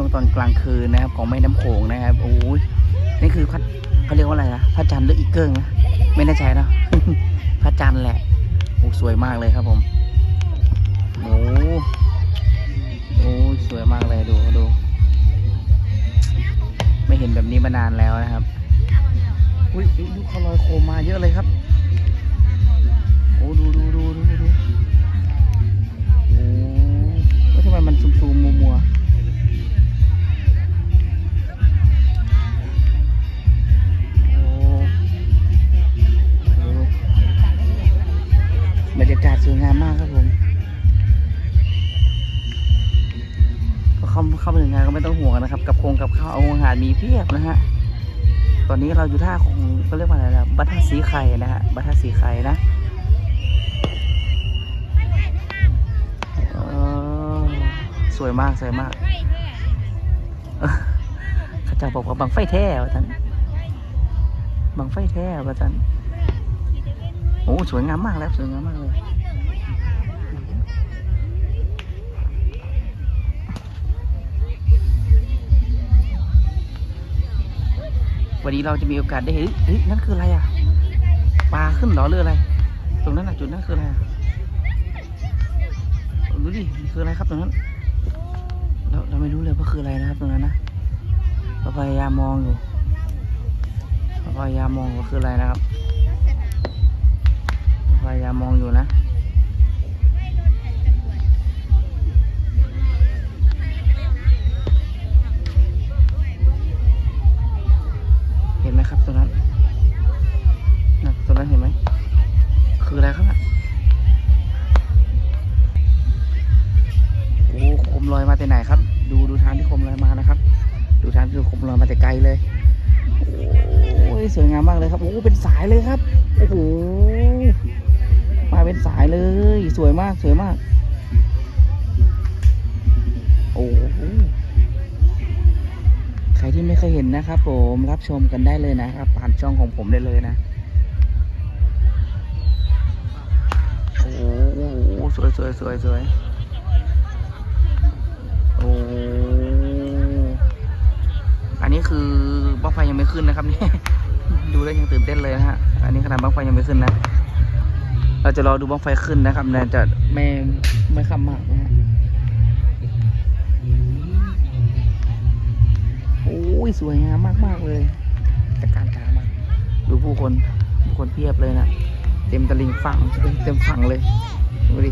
ช่วงตอนกลางคืนนะครับของแม่น้ำโขงนะครับโอ้ยนี่คือพระเขาเรียกว่าอะไรนะพระจันทร์หรืออีเกิงนะไม่แน่ใจนะพระจันทร์แหละโอ้สวยมากเลยครับผมโอ้โอ้สวยมากเลยดูดู ไม่เห็นแบบนี้มานานแล้วนะครับอุ้ยดูเขาลอยโคมมาเยอะเลยครับ เออเขาบอกว่าบังไฟแท้ว่าท่านบังไฟแท้ว่าท่านโอ้สวยงามมากแล้วสวยงามมากเลยวันนี้เราจะมีโอกาสได้เห็นเฮ้ยนั่นคืออะไรอะปลาขึ้นหรอหรืออะไร ตรงนั้นอะจุดนั้นคืออะไรอะดูดิคืออะไรครับตรงนั้น ไม่รู้เลยว่าคืออะไรนะครับตรงนั้นนะเราพยายามมองอยู่เราพยายามมองว่าคืออะไรนะครับพยายามมองอยู่นะ กันได้เลยนะครับ ผ่านช่องของผมได้เลยนะ โอ้โหสวยสวยสวยสวยโอ้อันนี้คือบ้างไฟยังไม่ขึ้นนะครับนี่ดูแล้วยังตื่นเต้นเลยนะฮะ อันนี้ขนาดบ้างไฟยังไม่ขึ้นนะ เราจะรอดูบ้างไฟขึ้นนะครับนะจะไม่ไม่ขำมากนะฮะโอ้ยสวยงามมาก ๆ เลย ตะการตามาดูผู้คนผู้คนเพียบเลยนะเต็มตะลิงฝั่งเต็มเต็มฝั่งเลยดูดิ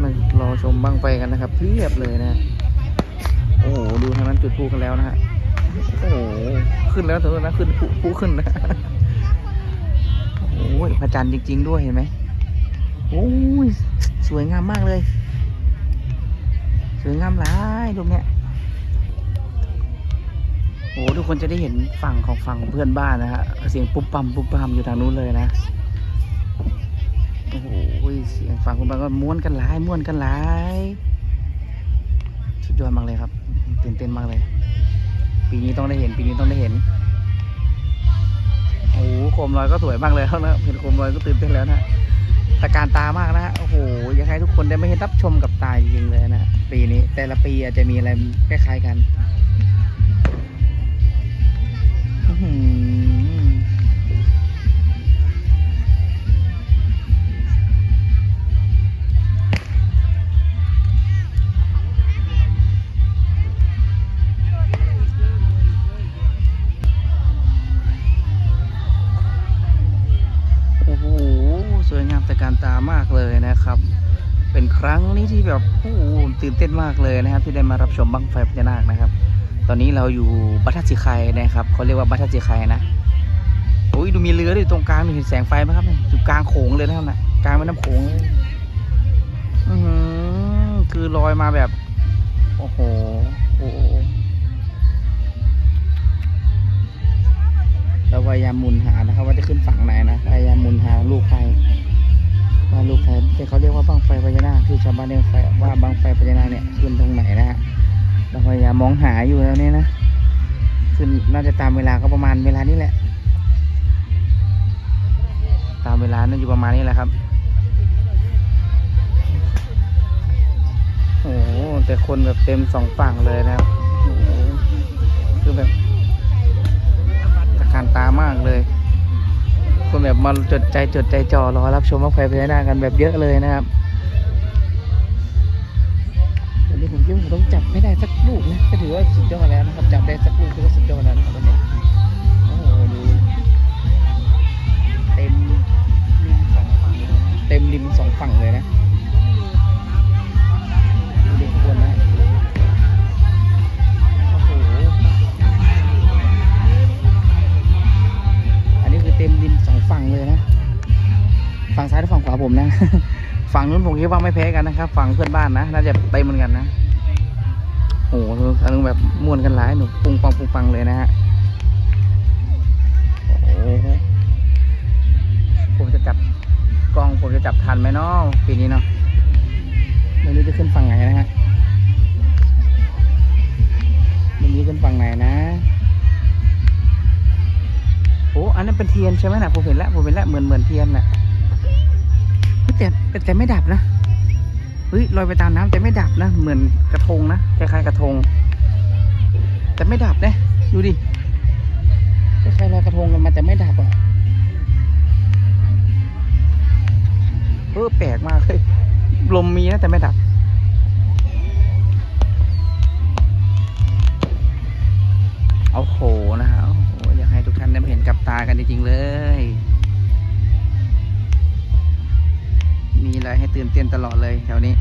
มารอชมบ้างไฟกันนะครับเพียบเลยนะ โอ้โหดูทางนั้นจุดพูกันแล้วนะฮะโอ้โหขึ้นแล้วเถอะนะขึ้นผู้ผู้ขึ้นนะโอ้ยพระจันทร์จริง ๆ ด้วยเห็นไหมโอ้ยสวยงามมากเลย สวยงามหลายรูปเนี้ย โอ้ทุกคนจะได้เห็นฝั่งของฝั่งของเพื่อนบ้านนะฮะเสียงปุ๊บปั๊มปุ๊บปั๊มอยู่ทางนู้นเลยนะโอ้โหเสียงฝั่งคุณบ้านก็ม้วนกันหลายม้วนกันหลายสุดยอดมากเลยครับตื่นเต้นมากเลย ปีนี้ต้องได้เห็นปีนี้ต้องได้เห็นโอ้โหโคมลอยก็สวยมากเลยแล้วนะเห็นโคมลอยก็ตื่นเต้นแล้วนะตะการตามากนะฮะโอ้โหอยากให้ทุกคนได้ไม่เห็นรับชมกับตาจริงๆเลยนะปีนี้แต่ละปีอาจจะมีอะไรคล้ายๆกัน ที่แบบโอ้ตื่นเต้นมากเลยนะครับ ที่ได้มารับชมบั้งไฟพญานาคนะครับ ตอนนี้เราอยู่บัตทัดสีไข่นะครับเขาเรียกว่าบัตทัดสีไข่นะโอ้ยดูมีเรือด้วยตรงกลางมีเห็นแสงไฟไหมครับอยู่กลางโขงเลยนะครับนะกลางแม่น้ำโขงอือคือลอยมาแบบ โอ้โหโอ้โหเราพยายามมุนหานะครับ ว่าจะขึ้นฝั่งไหนนะพยายามมุนหาลูกไฟ ว่าลูกไฟที่เขาเรียกว่าบังไฟพญานาคที่ชาวบ้านเรียกไฟว่าบังไฟพญานาคเนี่ยขึ้นตรงไหนนะฮะเราพยายามมองหาอยู่แล้วเนี่ยนะคือน่าจะตามเวลาก็ประมาณเวลานี้แหละ ตามเวลาน่าอยู่ประมาณนี้แหละครับโอ้แต่คนแบบเต็มสองฝั่งเลยนะครับคือแบบตะการตามากเลย แบบมาจดใจจดใจจ่อรอรับชมว่าไฟพญานาคกันแบบเยอะเลยนะครับวันนี้ผมคิดว่าผมต้องจับไม่ได้สักลูกนะก็ถือว่าสุดยอดแล้วนะครับจับได้สักลูกถือว่าสุดยอดแล้วนะครับวันนี้โอ้โหดูเต็มริมสองฝั่งเต็มริมสองฝั่งเลยนะ ฝั่งเลยนะ ฝั่งซ้ายและฝั่งขวาผมนะ ฝั่งนู้นผมคิดว่าไม่แพ้กันนะครับ ฝั่งเพื่อนบ้านนะน่าจะเต็มเหมือนกันนะโอ้โหอันนึงแบบม่วนกันหลายหนูปุงปังปุงปังเลยนะฮะโอ้ผมจะจับกล้องผมจะจับทันไหมเนาะปีนี้เนาะไม่รู้จะขึ้นฝั่งไหนนะฮะไม่รู้จะขึ้นฝั่งไหนนะ โอ้อันนั้นเป็นเทียนใช่ไหมนะผมเห็นแล้วผมเห็นแล้วเหมือนเหมือนเทียนน่ะแต่แต่ไม่ดับนะเฮ้ยลอยไปตามน้ำแต่ไม่ดับนะ เหมือนกระทงนะคล้ายๆกระทง แต่ไม่ดับนะดูดิคล้ายๆลอยกระทงกันมาแต่ไม่ดับอะเออแปลกมากเลยลมมีนะแต่ไม่ดับ กันจริงๆเลย มีอะไรให้ตื่นเต้นตลอดเลยแถวนี้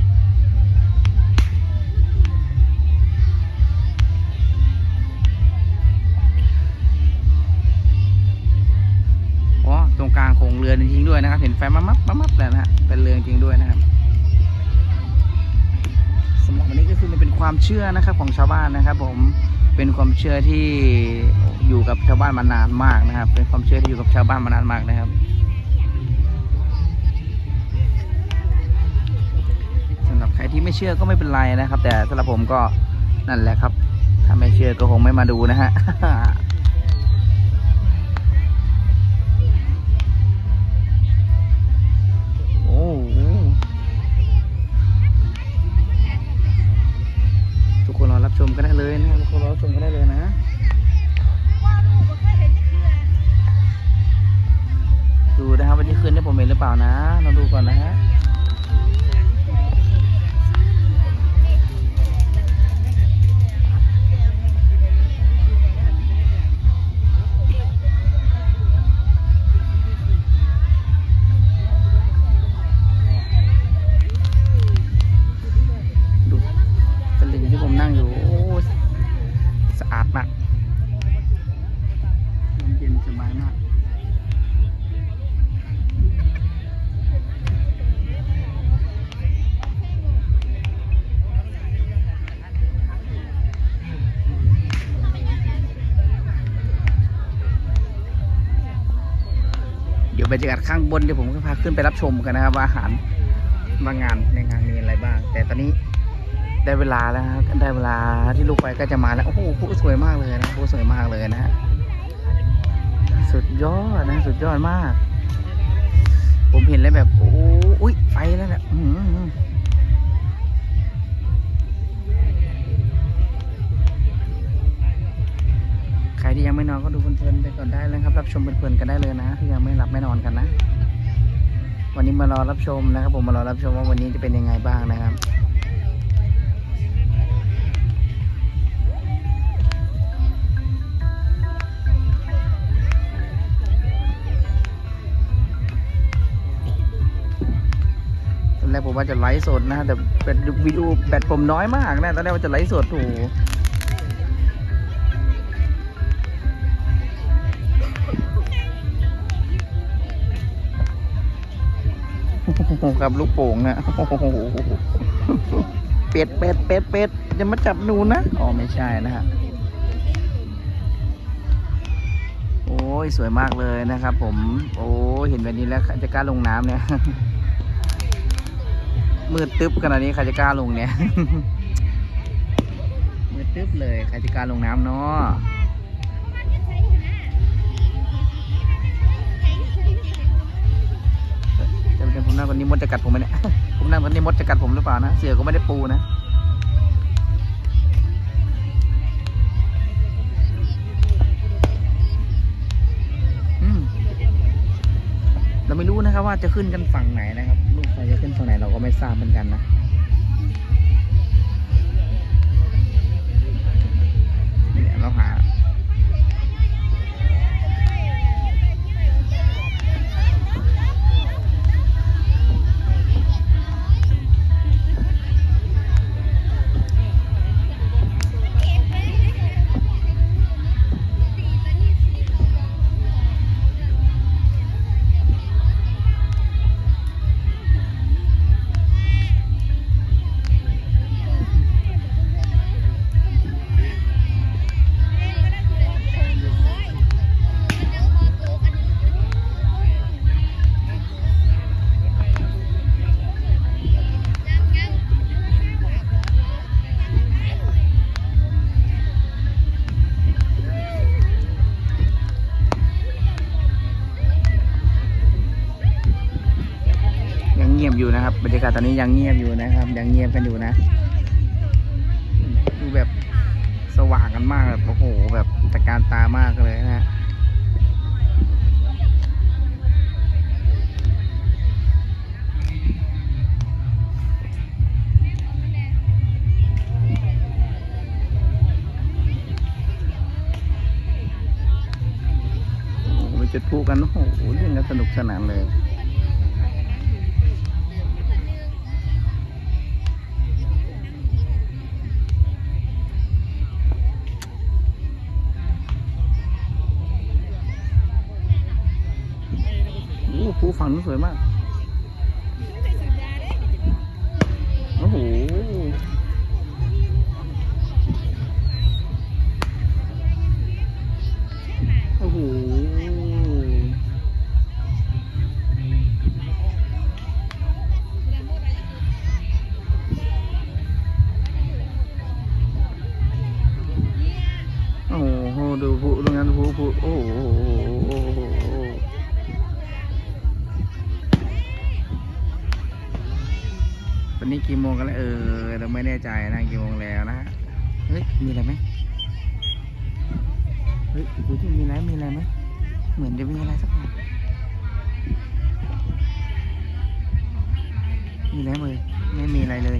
อ๋อตรงกลางโขงเรือจริงๆด้วยนะครับ เห็นไฟมับมับมับมับเลยนะฮะเป็นเรือจริงด้วยนะครับสำหรับวันนี้ก็คือมันเป็นความเชื่อนะครับของชาวบ้านนะครับ ผมเป็นความเชื่อที่ อยู่กับชาวบ้านมานานมากนะครับ เป็นความเชื่อที่อยู่กับชาวบ้านมานานมากนะครับสำหรับใครที่ไม่เชื่อก็ไม่เป็นไรนะครับ แต่สำหรับผมก็นั่นแหละครับ ถ้าไม่เชื่อก็คงไม่มาดูนะฮะ บรรยากาศข้างบนเดี๋ยวผมก็พาขึ้นไปรับชมกันนะครับ ว่าอาหารบางงานในงานมีอะไรบ้าง แต่ตอนนี้ได้เวลาแล้วครับได้เวลาที่ลูกไปก็จะมาแล้วโอ้โหผู้สวยมากเลยนะผู้สวยมากเลยนะฮะสุดยอดนะ สุดยอดมาก ผมเห็นแล้วแบบโอ้อุ้ยไฟแล้วเนี่ย ครที่ยังไม่นอนก็ดูเพลินๆไปก่อนได้เลยครับรับชมเพลินๆกันได้เลยนะที่ยังไม่หลับไม่นอนกันนะ วันนี้มารอรับชมนะครับ ผมมารอรับชมว่าวันนี้จะเป็นยังไงบ้างนะครับตอนแรกผมว่าจะไลฟ์สดนะแต่เป็นวิดีโอแบตผมน้อยมากนะตอนแรกว่าจะไลฟ์สดถู ครับลูกโป่งนะโอ้โหเป็ดเป็ดเป็ดเป็ดจะมาจับหนูนะอ๋อไม่ใช่นะฮะโอ้ยสวยมากเลยนะครับ ผม โอ้เห็นแบบนี้แล้วจะกล้าลงน้ำเนี่ยมืดตึ๊บขนาดนี้ใครจะกล้าลงเนี่ยมืดตึ๊บเลยใครจะกล้าลงน้ำเนาะ นี่มดจะกัดผมไหมเนี่ย ผมนั่งตอนนี้มดจะกัดผมหรือเปล่านะ เสือก็ไม่ได้ปูนะ เราไม่รู้นะครับว่าจะขึ้นกันฝั่งไหนนะครับ ลูกไฟจะขึ้นฝั่งไหนเราก็ไม่ทราบเหมือนกันนะากาศตอนนี้ยังเงียบอยู่นะครับ ยังเงียบกันอยู่นะดูแบบสว่างกันมากแบบโอ้โหแบบตะการตามากเลยนะฮะโอ้โหจุดพลุกันโอ้โหเล่นกันสนุกสนานเลย อ้ภูฝั่งนู้นสวยมาก ใจนะกี่โมงแล้วนะฮะเฮ้ยมีอะไรไหมเฮ้ยดูที่มีอะไรมีอะไรไหมเหมือนจะมีอะไรสักอย่างมีอะไรเลยไม่มีอะไรเลย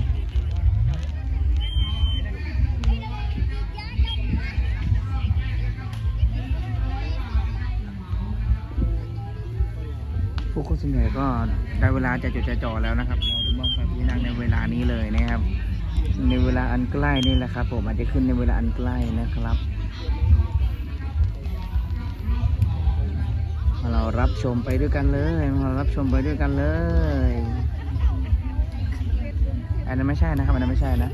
ผู้คนส่วนใหญ่ก็ได้เวลาจะจดจะจ่อแล้วนะครับเราดูบ้างไฟพญานาคในเวลานี้เลยนะครับ ในเวลาอันใกล้นี่แหละครับ ผมอาจจะขึ้นในเวลาอันใกล้นะครับมาเรารับชมไปด้วยกันเลยมาเรารับชมไปด้วยกันเลย อันนั้นไม่ใช่นะครับอันนั้นไม่ใช่นะ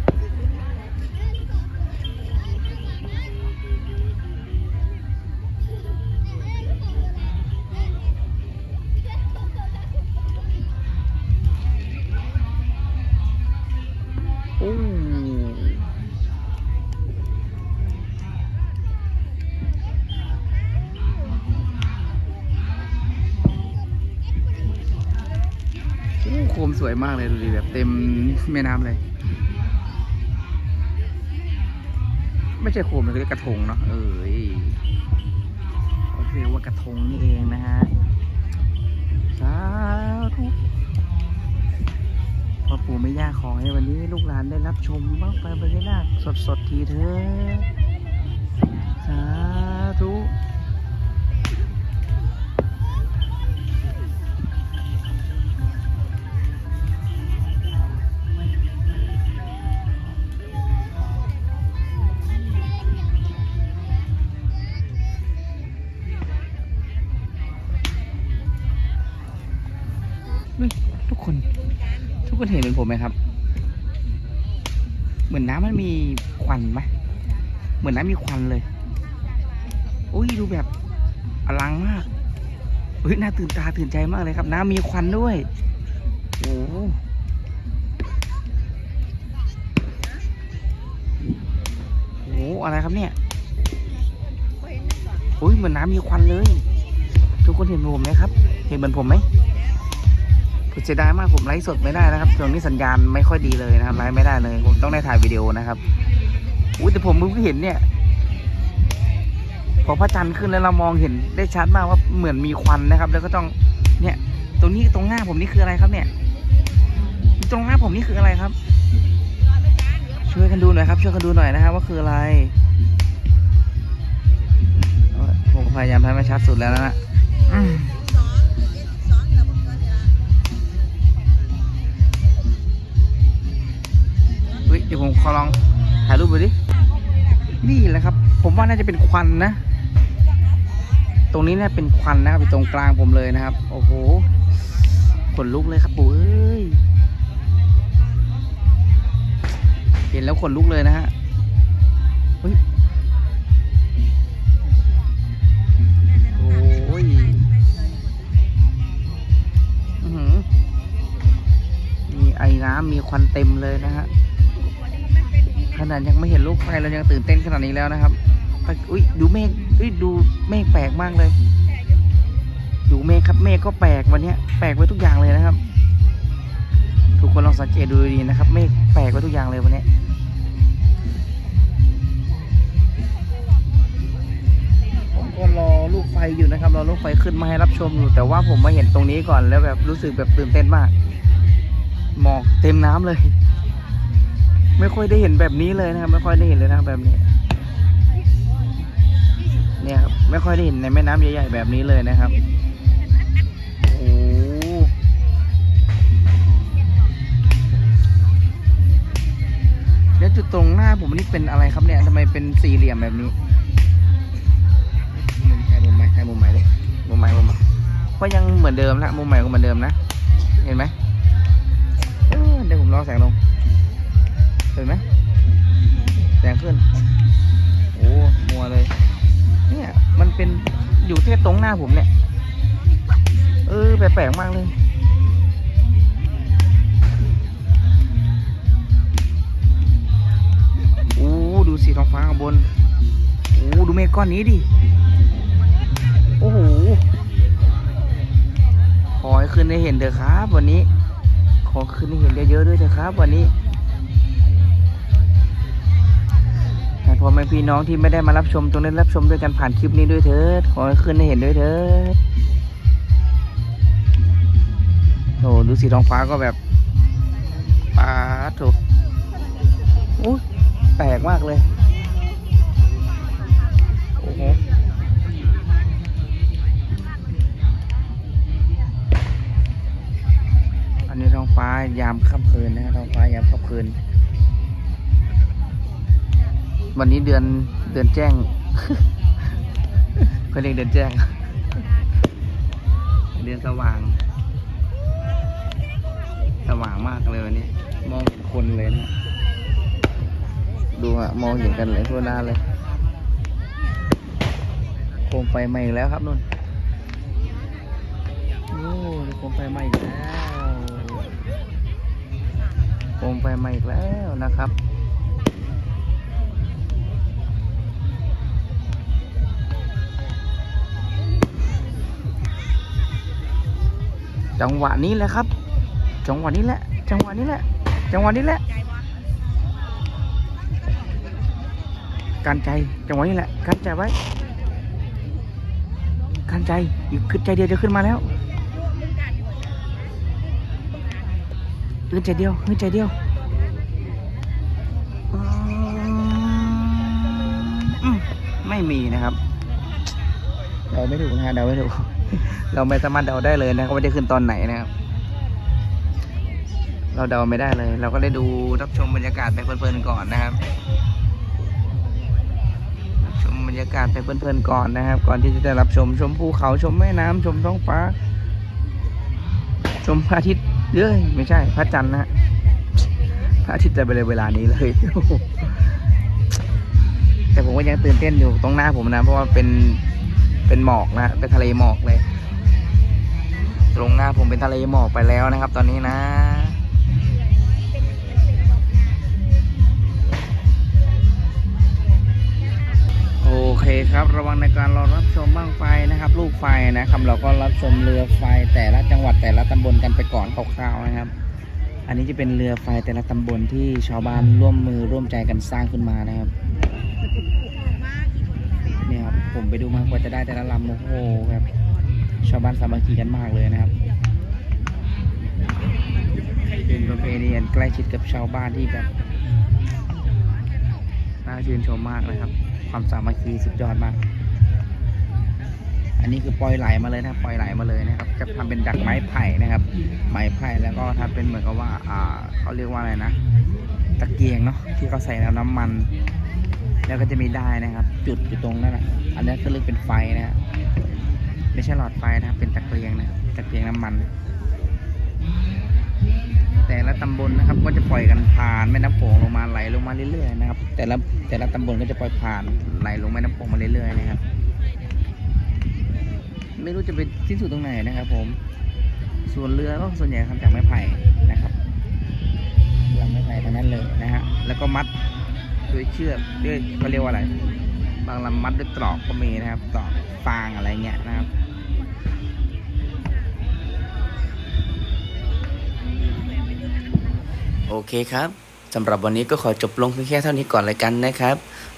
วยมากเลยดูดิแบบเต็มแม่น้ำเลย ไม่ใช่โคมมันเรียกกระทงเนาะเอ้ยเขาเรียกว่ากระทงนี่เองนะฮะสาธุพ่อปู่ไม่ย่าขอให้วันนี้ลูกหลานได้รับชมบ้างไฟพญานาคสดสดๆทีเถอะสาธุ มีควันไหมเหมือนน้ำมีควันเลย อุ้ยดูแบบอลังมากเฮ้ยน่าตื่นตาตื่นใจมากเลยครับ น้ำมีควันด้วย โอ้โหโอ้โหอะไรครับเนี่ยอุ้ยเหมือนน้ำมีควันเลย ทุกคนเห็นเหมือนผมไหมครับ เห็นเหมือนผมไหม เสียดายมากผมไลฟ์สดไม่ได้นะครับช่วงนี้สัญญาณไม่ค่อยดีเลยนะครับไลฟ์ไม่ได้เลย ผมต้องได้ถ่ายวิดีโอนะครับอุ้ยแต่ผมเพิ่งเห็นเนี่ย พอพระจันทร์ขึ้นแล้วเรามองเห็นได้ชัดมากว่าเหมือนมีควันนะครับ แล้วก็ต้องเนี่ย ตรงนี้ตรงหน้าผมนี่คืออะไรครับเนี่ย ตรงหน้าผมนี่คืออะไรครับ ช่วยกันดูหน่อยครับ ช่วยกันดูหน่อยนะครับว่าคืออะไรผมพยายามทำให้ชัดสุดแล้วนะอืมเฮ้ย เดี๋ยวผมขอลองถ่ายรูปดูดิ นี่แหละครับ ผมว่าน่าจะเป็นควันนะ ตรงนี้เนี่ยเป็นควันนะครับอยู่ตรงกลางผมเลยนะครับ โอ้โห ขนลุกเลยครับปู่เอ้ย เห็นแล้วขนลุกเลยนะฮะเฮ้ยโอ้ยอื้อหือมีไอ้น้ำมีควันเต็มเลยนะฮะ ขนาดยังไม่เห็นลูกไฟเรายังตื่นเต้นขนาดนี้แล้วนะครับแต่อุ้ยดูเมฆอุ้ยดูเมฆแปลกมากเลย ดูเมฆครับเมฆก็แปลกวันนี้แปลกไปทุกอย่างเลยนะครับ ทุกคนลองสังเกตดูดีๆนะครับ เมฆแปลกไปทุกอย่างเลยวันนี้ผมก็รอลูกไฟอยู่นะครับรอลูกไฟขึ้นมาให้รับชมอยู่ แต่ว่าผมมาเห็นตรงนี้ก่อนแล้วแบบรู้สึกแบบตื่นเต้นมากหมอกเต็มน้ำเลย ไม่ค่อยได้เห็นแบบนี้เลยนะครับ ไม่ค่อยได้เห็นเลยนะครับแบบนี้ เนี่ยครับไม่ค่อยได้เห็นในแม่น้ำใหญ่ๆแบบนี้เลยนะครับโอ้โหแล้วจุดตรงหน้าผมนี่เป็นอะไรครับเนี่ยทำไมเป็นสี่เหลี่ยมแบบนี้มุมใครมุมไหมใครมุมไหนเลยมุมไหนมุมไหนก็ยังเหมือนเดิมนะมุมใหม่ก็เหมือนเดิมนะ เห็นไหมเออเดี๋ยวผมลองแสงลง เห็นไหมแสงขึ้น โอ้มัวเลย เนี่ย มันเป็นอยู่แค่ตรงหน้าผมเนี่ย เออ แปลกๆมากเลยโอ้ดูสีท้องฟ้าข้างบนโอ้ดูเมฆก้อนนี้ดิ โอ้โหขอให้ขึ้นได้เห็นเถอะครับ วันนี้ ขอขึ้นได้เห็นเยอะๆด้วยเถอะครับ วันนี้ พ่อแม่พี่น้องที่ไม่ได้มารับชมตรงนี้รับชมด้วยกันผ่านคลิปนี้ด้วยเถิดขอให้ขึ้นให้เห็นด้วยเถิดโอ้ดูสีท้องฟ้าก็แบบปาดถูกอุ้แปลกมากเลยโอ้โหอันนี้ท้องฟ้ายามค่ำคืนนะครับท้องฟ้ายามค่ำคืน วันนี้เดือนเดือนแจ้งเขาเรียกเดือนแจ้ง เดือนสว่าง สว่างมากเลยวันนี้ มองเห็นคนเลยนะ ดูอะมองเห็นกันเลยทั่วหน้าเลย โคมไฟไหม้อีกแล้วครับนุ่นโอ้โคมไฟไหม้อีกแล้ว โคมไฟไหม้อีกแล้วนะครับ จังหวะนี้แหละครับ จังหวะนี้แหละ จังหวะนี้แหละ จังหวะนี้แหละ การใจ จังหวะนี้แหละการใจไว้ การใจอีกขึ้นใจเดียวจะขึ้นมาแล้วขึ้นใจเดียวขึ้นใจเดียวอืมไม่มีนะครับเดาไม่ถูกนะฮะเดาไม่ถูก เราไม่สามารถเดาได้เลยนะครับว่าจะขึ้นตอนไหนนะครับ เราเดาไม่ได้เลย เราก็ได้ดูรับชมบรรยากาศไปเพลินๆก่อนนะครับชมบรรยากาศไปเพลินๆก่อนนะครับ ก่อนที่จะได้รับชมชมภูเขาชมแม่น้ำชมท้องฟ้า ชมพระอาทิตย์เอ้ยไม่ใช่ พระจันทร์นะฮะพระอาทิตย์จะไปเลยเวลานี้เลยแต่ผมก็ยังตื่นเต้นอยู่ตรงหน้าผมนะ เพราะว่าเป็น เป็นหมอกนะ เป็นทะเลหมอกเลยตรงหน้าผมเป็นทะเลหมอกไปแล้วนะครับ ตอนนี้นะโอเคครับ ระวังในการรอรับชมบ้างไฟนะครับ ลูกไฟนะครับเราก็รับชมเรือไฟแต่ละจังหวัดแต่ละตำบลกันไปก่อนคร่าวๆนะครับ อันนี้จะเป็นเรือไฟแต่ละตำบลที่ชาวบ้านร่วมมือร่วมใจกันสร้างขึ้นมานะครับเนี่ยครับ ผมไปดูมากว่าจะได้แต่ละลำโอ้โหครับชาวบ้านสามัคคีกันมากเลยนะครับเป็นประเพณีอันใกล้ชิดกับชาวบ้านที่แบบน่าชื่นชมมากนะครับ ความสามัคคีสุดยอดมาก อันนี้คือปล่อยไหลมาเลยนะปล่อยไหลมาเลยนะครับ จะทำเป็นดักไม้ไผ่นะครับ ไม้ไผ่แล้วก็ทำเป็นเหมือนกับว่า อ่าเขาเรียกว่าอะไรนะ ตะเกียงเนาะที่เขาใส่แล้วน้ำมัน แล้วก็จะมีได้นะครับ จุดอยู่ตรงนั้นนะอันนี้ก็เรียกเป็นไฟนะฮะไม่ใช่หลอดไฟนะครับ เป็นตะเกียงนะตะเกียงน้ำมัน แต่ละตำบลนะครับ ก็จะปล่อยกันผ่านแม่น้ำโขงลงมาไหลลงมาเรื่อยๆนะครับ แต่ละแต่ละตำบลก็จะปล่อยผ่านไหลลงแม่น้ำโขงมาเรื่อยๆนะครับ ไม่รู้จะไปที่สุดตรงไหนนะครับ ผม ส่วนเรือก็ส่วนใหญ่ทำจากไม้ไผ่นะครับลำไม้ไผ่ทั้งนั้นเลยนะฮะแล้วก็มัด ด้วยเชือกด้วยเขาเรียกว่าอะไร บางลำมัดด้วยตรอกก็มีนะครับตรอกฟางอะไรเงี้ยนะครับโอเคครับสำหรับวันนี้ก็ขอจบลงเพียงแค่เท่านี้ก่อนเลยกันนะครับ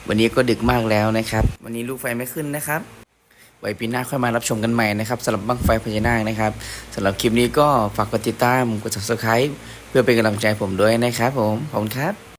วันนี้ก็ดึกมากแล้วนะครับ วันนี้ลูกไฟไม่ขึ้นนะครับไว้ปีหน้าค่อยมารับชมกันใหม่นะครับสำหรับบั้งไฟพญานาคนะครับสำหรับคลิปนี้ก็ฝากกดติดตามกด subscribe เพื่อเป็นกำลังใจผมด้วยนะครับผมขอบคุณครับ